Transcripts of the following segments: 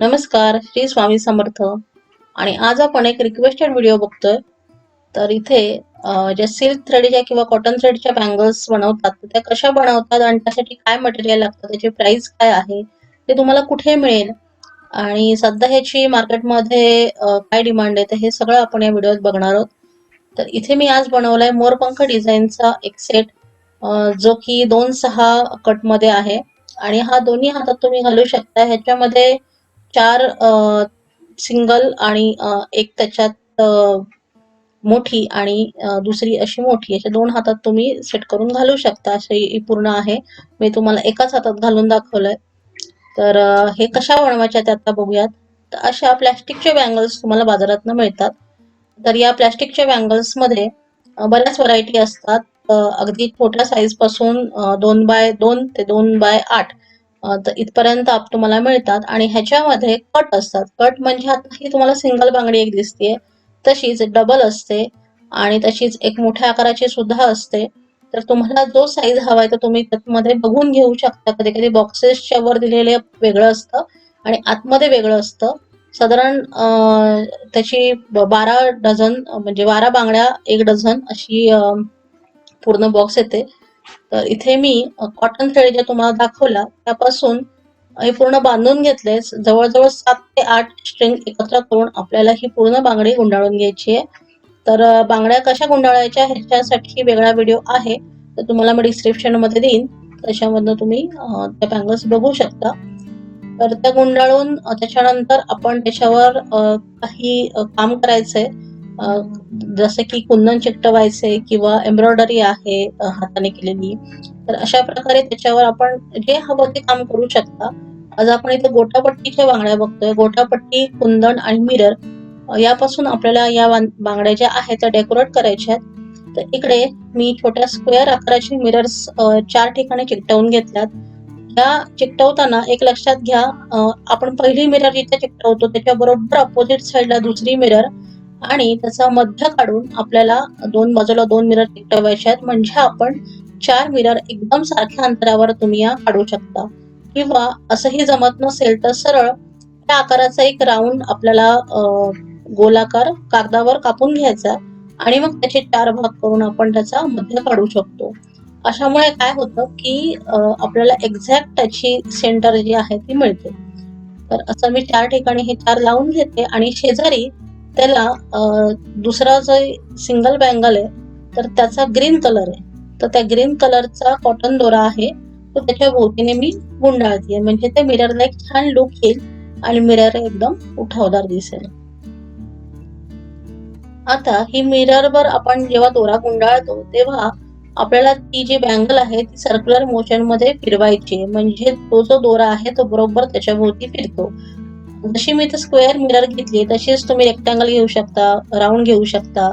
नमस्कार श्री स्वामी समर्थ. आणि आज आपण एक रिक्वेस्टेड व्हिडिओ बघतोय. तर इथे ज्या सिल्क थ्रेडच्या किंवा कॉटन थ्रेडच्या बँगल्स बनवतात त्या कशा बनवतात आणि त्यासाठी काय मटेरियल लागतं त्याची प्राइस काय आहे ते तुम्हाला कुठे मिळेल? आणि सध्या ह्याची मार्केटमध्ये काय डिमांड आहे तर हे सगळं आपण या व्हिडिओत बघणार आहोत. तर इथे मी आज बनवलाय मोरपंख डिझाईनचा एक सेट जो की दोन सहा कटमध्ये आहे. आणि हा दोन्ही हातात तुम्ही घालू शकता. ह्याच्यामध्ये चार सिंगल आणि एक त्याच्यात मोठी आणि दुसरी अशी मोठी. अशा दोन हातात तुम्ही सेट करून घालू शकता. अशी पूर्ण आहे. मी तुम्हाला एकाच हातात घालून दाखवलंय. तर हे कशा बनवायच्या त्या आता बघूयात. तर अशा प्लॅस्टिकच्या बँगल्स तुम्हाला बाजारात मिळतात. तर या प्लॅस्टिकच्या बँगल्समध्ये बऱ्याच व्हरायटी असतात. अगदी छोट्या साईजपासून दोन बाय दोन ते दोन बाय आठ. तर इथपर्यंत आप तुम्हाला मिळतात आणि ह्याच्यामध्ये कट असतात. कट म्हणजे आता ही तुम्हाला सिंगल बांगडी एक दिसतीये तशीच डबल असते आणि तशीच एक मोठ्या आकाराची सुद्धा असते. तर तुम्हाला जो साईज हवाय तर तुम्ही त्यामध्ये बघून घेऊ शकता. कधी कधी बॉक्सेसच्या वर दिलेले वेगळं असतं आणि आतमध्ये वेगळं असतं. साधारण त्याची बारा डझन म्हणजे बारा बांगड्या एक डझन अशी पूर्ण बॉक्स येते. तर इथे मी कॉटन थ्रेड जे तुम्हाला दाखवला त्यापासून हे पूर्ण बांधून घेतले जवळजवळ सात ते आठ स्ट्रिंग एकत्र करून आपल्याला ही पूर्ण बांगडी गुंडाळून घ्यायची आहे. तर बांगड्या कशा गुंडाळायच्या ह्याच्यासाठी वेगळा व्हिडिओ आहे. तर तुम्हाला मी डिस्क्रिप्शनमध्ये देईन. त्याच्यामधनं तुम्ही त्या बँगल्स बघू शकता. तर त्या गुंडाळून त्याच्यानंतर आपण त्याच्यावर काही काम करायचंय. जसं की कुंदन चिकटवायचे किंवा एम्ब्रॉयडरी आहे हाताने केलेली. तर अशा प्रकारे त्याच्यावर आपण जे हवं ते काम करू शकता. आज आपण इथे गोटापट्टीच्या बांगड्या बघतोय. गोटापट्टी कुंदन आणि मिरर यापासून आपल्याला या बांगड्या ज्या आहेत त्या डेकोरेट करायच्या आहेत. तर इकडे मी छोट्या स्क्वेअर आकाराचे मिरर्स चार ठिकाणी चिकटवून घेतल्यात. या चिकटवताना एक लक्षात घ्या आपण पहिली मिरर जिथे चिकटवतो. त्याच्या बरोबर अपोजिट साईडला दुसरी मिरर. आणि त्याचा मध्य काढून आपल्याला दोन बाजूला दोन मिरर टिकटवायचे आहेत. म्हणजे आपण चार मिरर एकदम सारख्या अंतरावर तुम्ही या काढू शकता. किंवा असंही जमत नसेल तर सरळ त्या आकाराचा एक राऊंड आपल्याला गोलाकार कागदावर कापून घ्यायचा आणि मग त्याचे चार भाग करून आपण त्याचा मध्य काढू शकतो. अशामुळे काय होतं की आपल्याला एक्झॅक्ट त्याची सेंटर जी आहे ती मिळते. तर असं मी चार ठिकाणी हे चार लावून घेते आणि शेजारी त्याला दुसरा जो सिंगल बँगल आहे तर त्याचा ग्रीन कलर आहे. तर त्या ग्रीन कलरचा कॉटन दोरा आहे. तो त्याच्या भोवतीने मी गुंडाळते म्हणजे ते मिररला एक छान लुक येईल आणि मिरर एकदम उठावदार दिसेल. आता ही मिररवर आपण जेव्हा दोरा गुंडाळतो तेव्हा आपल्याला ती जी बँगल आहे ती सर्क्युलर मोशनमध्ये फिरवायची म्हणजे तो जो दोरा आहे तो बरोबर त्याच्या भोवती फिरतो. जशी मी इथं स्क्वेअर मिरर घेतली तशीच तुम्ही रेक्टँगल घेऊ शकता राऊंड घेऊ शकता.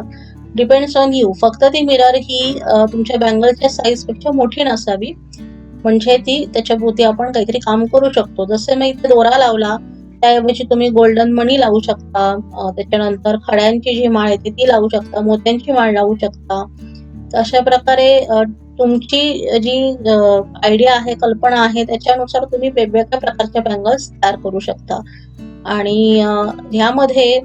डिपेंड्स ऑन यू फक्त ती मिरर ही तुमच्या बँगलच्या साईजपेक्षा मोठी नसावी. म्हणजे ती त्याच्या भोवती आपण काहीतरी काम करू शकतो. जसे मी इथे दोरा लावला त्याऐवजी तुम्ही गोल्डन मणी लावू शकता. त्याच्यानंतर खड्यांची जी माळ येते ती लावू शकता मोत्यांची माळ लावू शकता. अशा प्रकारे तुमची जी आयडिया आहे कल्पना आहे त्याच्यानुसार तुम्ही वेगवेगळ्या प्रकारच्या बँगल्स तयार करू शकता. आणि ह्यामध्ये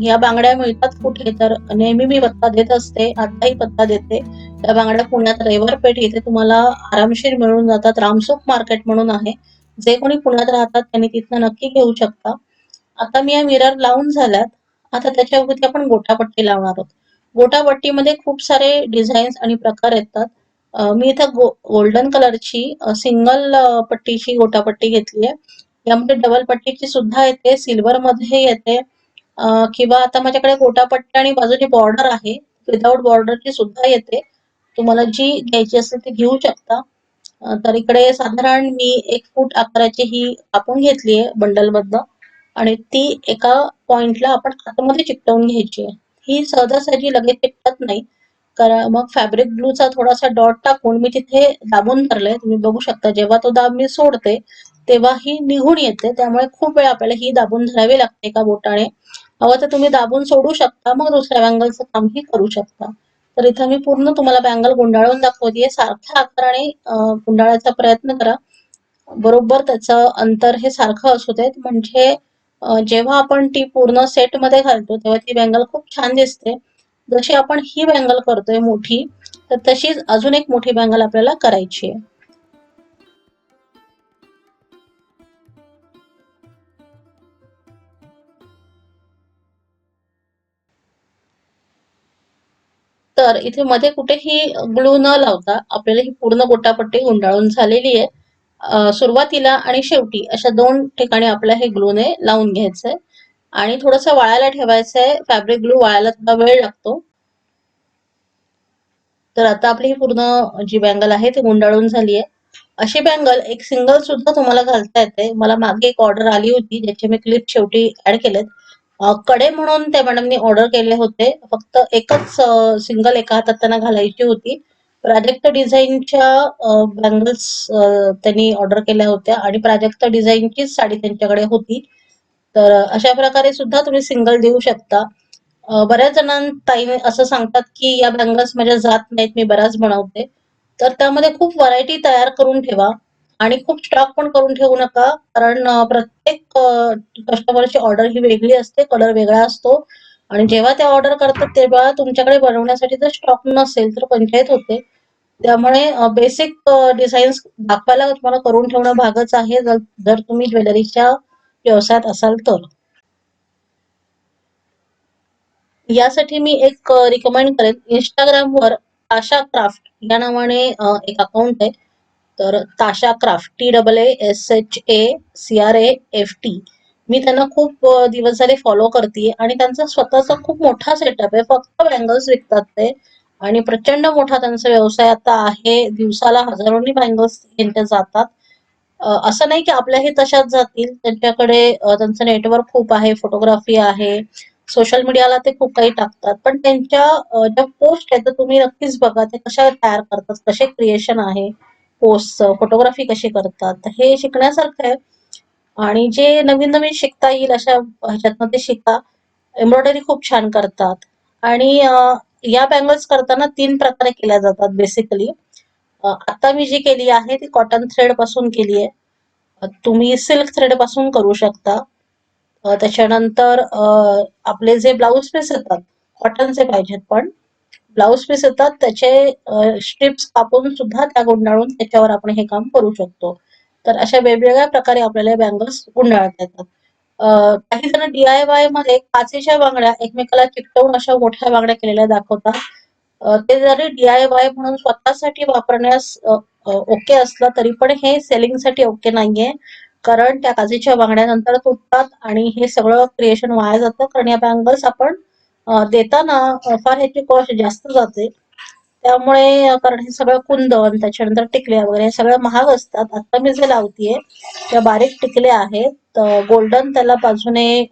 ह्या बांगड्या मिळतात कुठे तर नेहमी मी पत्ता देत असते आताही पत्ता देते. त्या बांगड्या पुण्यात रविवार पेठ इथे तुम्हाला आरामशीर मिळून जातात. रामसुख मार्केट म्हणून आहे. जे कोणी पुण्यात राहतात त्यांनी तिथनं नक्की घेऊ शकता. आता मी या मिरर लावून झाल्यात. आता त्याच्यावरती आपण गोटापट्टी लावणार आहोत. गोटापट्टीमध्ये खूप सारे डिझाईन्स आणि प्रकार येतात. मी इथं गो गोल्डन कलरची सिंगल पट्टीची गोटापट्टी घेतली आहे यामध्ये डबल पट्टीची सुद्धा येते सिल्वर मध्ये येते किंवा आता माझ्याकडे गोटापट्टी आणि बाजूची बॉर्डर आहे विदाऊट बॉर्डरची सुद्धा येते. तुम्हाला जी घ्यायची असेल ती घेऊ शकता. तर इकडे साधारण मी एक फूट आकाराची ही कापून घेतली आहे बंडलमधनं आणि ती एका पॉइंटला आपण आतमध्ये चिकटवून घ्यायची आहे ही सहजासहजी लगेच चिकटत नाही. कारण मग फॅब्रिक ग्लूचा थोडासा डॉट टाकून मी तिथे दाबून धरलंय. तुम्ही बघू शकता जेव्हा तो दाब मी सोडते तेव्हा ही निघून येते. त्यामुळे खूप वेळ आपल्याला ही दाबून धरावी लागते एका बोटाने. हवं तर तुम्ही दाबून सोडू शकता मग दुसऱ्या बँगलचं कामही करू शकता. तर इथं मी पूर्ण तुम्हाला बँगल गुंडाळून दाखवते सारख्या आकाराने गुंडाळायचा प्रयत्न करा. बरोबर त्याचं अंतर हे सारखं असू देत. म्हणजे जेव्हा आपण ती पूर्ण सेटमध्ये घालतो तेव्हा ती बँगल खूप छान दिसते. जशी आपण ही बँगल करतोय मोठी तर तशीच अजून एक मोठी बँगल आपल्याला करायची आहे. तर इथे मध्ये कुठेही ग्लू न लावता आपल्याला ही पूर्ण गोटापट्टी गुंडाळून झालेली आहे. सुरुवातीला आणि शेवटी अशा दोन ठिकाणी आपल्या हे ग्लूने लावून घ्यायचंय. आणि थोडस वाळायला ठेवायचंय. फॅब्रिक ग्लू वाळायला थोडा वेळ लागतो. तर आता आपली ही पूर्ण जी बँगल आहे ती गुंडाळून झाली आहे. अशी बँगल एक सिंगल सुद्धा तुम्हाला घालता येते. मला मागे एक ऑर्डर आली होती ज्याचे मी क्लिप शेवटी ऍड केलेत. कडे म्हणून त्या मॅडमनी ऑर्डर केले होते. फक्त एकच सिंगल एका हातात त्यांना घालायची होती. प्राजक्त डिझाईनच्या बँगल्स त्यांनी ऑर्डर केल्या होत्या. आणि प्राजक्त डिझाईनचीच साडी त्यांच्याकडे होती. तर अशा प्रकारे सुद्धा तुम्ही सिंगल देऊ शकता. बऱ्याच बऱ्याच जणांताई असं सांगतात की या बँगल्स माझ्या जात नाहीत मी बऱ्याच बनवते. तर त्यामध्ये खूप व्हरायटी तयार करून ठेवा आणि खूप स्टॉक पण करून ठेवू नका. कारण प्रत्येक कस्टमरची ऑर्डर ही वेगळी असते कलर वेगळा असतो. आणि जेव्हा त्या ऑर्डर करतात तेव्हा तुमच्याकडे बनवण्यासाठी जर स्टॉक नसेल तर पंचायत होते. त्यामुळे बेसिक डिझाईन्स दाखवायला तुम्हाला करून ठेवणं भागच आहे. जर तुम्ही ज्वेलरीच्या व्यवसायात असाल तर. यासाठी मी एक रिकमेंड करेन. इंस्टाग्रामवर ताशा क्राफ्ट या नावाने एक अकाउंट आहे. तर Taasha craft T double A S H A C R A F T मी त्यांना खूप दिवस झाले फॉलो करते आणि त्यांचा स्वतःचा खूप मोठा सेटअप आहे. फक्त बँगल्स विकतात ते. आणि प्रचंड मोठा त्यांचा व्यवसाय आता आहे. दिवसाला हजारोनी बँगल्स त्यांच्या जातात. असं नाही की आपल्याही तशाच जातील. त्यांच्याकडे त्यांचं नेटवर्क खूप आहे फोटोग्राफी आहे. सोशल मीडियाला ते खूप काही टाकतात. पण त्यांच्या ज्या पोस्ट आहेत तर तुम्ही नक्कीच बघा ते कशा तयार करतात कसे क्रिएशन आहे पोस्ट फोटोग्राफी कशी करतात. हे शिकण्यासारखं आहे. आणि जे नवीन नवीन शिकता येईल अशा ह्याच्यातनं ते शिका एम्ब्रॉयडरी खूप छान करतात. आणि या बँगल्स करताना तीन प्रकारे केल्या जातात बेसिकली आता मी जी केली आहे ती कॉटन थ्रेडपासून केली आहे. तुम्ही सिल्क थ्रेडपासून करू शकता. त्याच्यानंतर आपले जे ब्लाऊज पीस येतात कॉटनचे पाहिजेत पण. ब्लाऊज पीस येतात त्याचे स्ट्रिप्स कापून सुद्धा त्या गुंडाळून त्याच्यावर आपण हे काम करू शकतो. तर अशा वेगवेगळ्या प्रकारे आपल्याला बँगल्स गुंडाळता येतात. काही जण डीआय वायमध्ये काचेच्या बांगड्या एकमेकाला चिकटवून अशा मोठ्या बांगड्या केलेल्या दाखवतात. ते जरी डीआयवाय म्हणून स्वतःसाठी वापरण्यास ओके असलं तरी पण हे सेलिंगसाठी ओके नाहीये. कारण त्या काचेच्या वागण्यानंतर नंतर तुटतात आणि हे सगळं क्रिएशन वाया जातं. कारण या बँगल्स आपण देताना फार ह्याची कॉस्ट जास्त जाते. त्यामुळे कारण हे सगळं कुंदन त्याच्यानंतर टिकल्या वगैरे हे सगळं महाग असतात. आता मी जे लावतीये त्या बारीक टिकल्या आहेत. गोल्डन त्याला बाजूने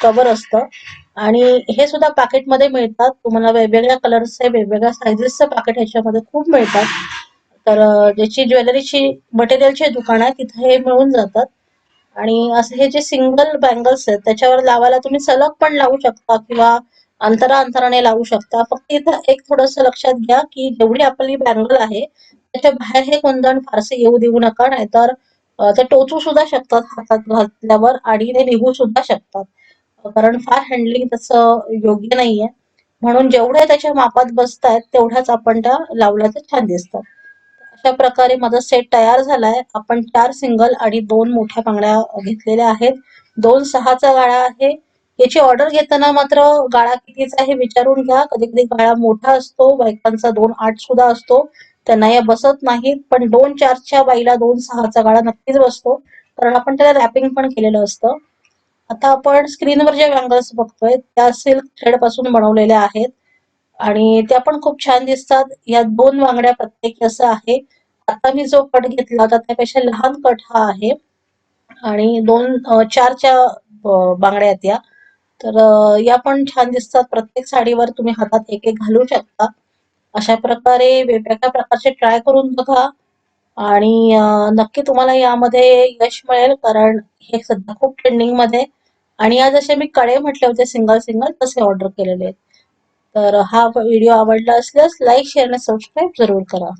कवर असतं. आणि हे सुद्धा पॅकेटमध्ये मिळतात. तुम्हाला वेगवेगळ्या कलर्सचे वेगवेगळ्या सायझेसचे पाकिट ह्याच्यामध्ये खूप मिळतात. तर ज्याची ज्वेलरीची मटेरियलची दुकान आहे तिथे हे मिळून जातात. आणि असे हे जे सिंगल बँगल्स आहेत त्याच्यावर लावायला तुम्ही सलग पण लावू शकता किंवा अंतरा अंतराने लावू शकता. फक्त इथं एक थोडस लक्षात घ्या की जेवढी आपली बँगल आहे त्याच्या बाहेर हे गोंधळ फारसे येऊ देऊ नका. नाहीतर तर ते टोचू सुद्धा शकतात हातात घातल्यावर आणि ते निघू सुद्धा शकतात. कारण फार हँडलिंग तसं योग्य नाहीये. म्हणून जेवढ्या त्याच्या मापात बसतायत तेवढ्याच आपण त्या लावल्या तर छान दिसतात अशा प्रकारे माझा सेट तयार झालाय. आपण चार सिंगल आणि दोन मोठ्या बांगड्या घेतलेल्या आहेत. दोन सहाचा गाळा आहे. याची ऑर्डर घेताना मात्र गाळा कितीचा हे विचारून घ्या. कधी कधी गाळा मोठा असतो बायकांचा दोन आठ सुद्धा असतो. त्यांना या बसत नाहीत पण दोन चारच्या बाईला दोन सहाचा गाळा नक्कीच बसतो. कारण आपण त्याला रॅपिंग पण केलेलं असतं. आता आपण स्क्रीनवर जे अँगल्स बघतोय त्या सिल्क थ्रेडपासून बनवलेल्या आहेत. आणि त्या पण खूप छान दिसतात. या दोन वांगड्या प्रत्येकी असं आहे. आता मी जो कट घेतला होता त्यापेक्षा लहान कट हा आहे. आणि दोन चारच्या बांगड्या आहेत या. तर या पण छान दिसतात. प्रत्येक साडीवर तुम्ही हातात एक एक घालू शकता. अशा प्रकारे वेगवेगळ्या प्रकारचे ट्राय करून बघा. आणि नक्की तुम्हाला यामध्ये यश मिळेल. कारण हे सध्या खूप ट्रेंडिंगमध्ये आणि आज जसे मी कडे म्हटले होते सिंगल सिंगल तसे ऑर्डर केलेले आहेत. तर हा व्हिडिओ आवडला असल्यास लाईक शेअर आणि सबस्क्राईब जरूर करा.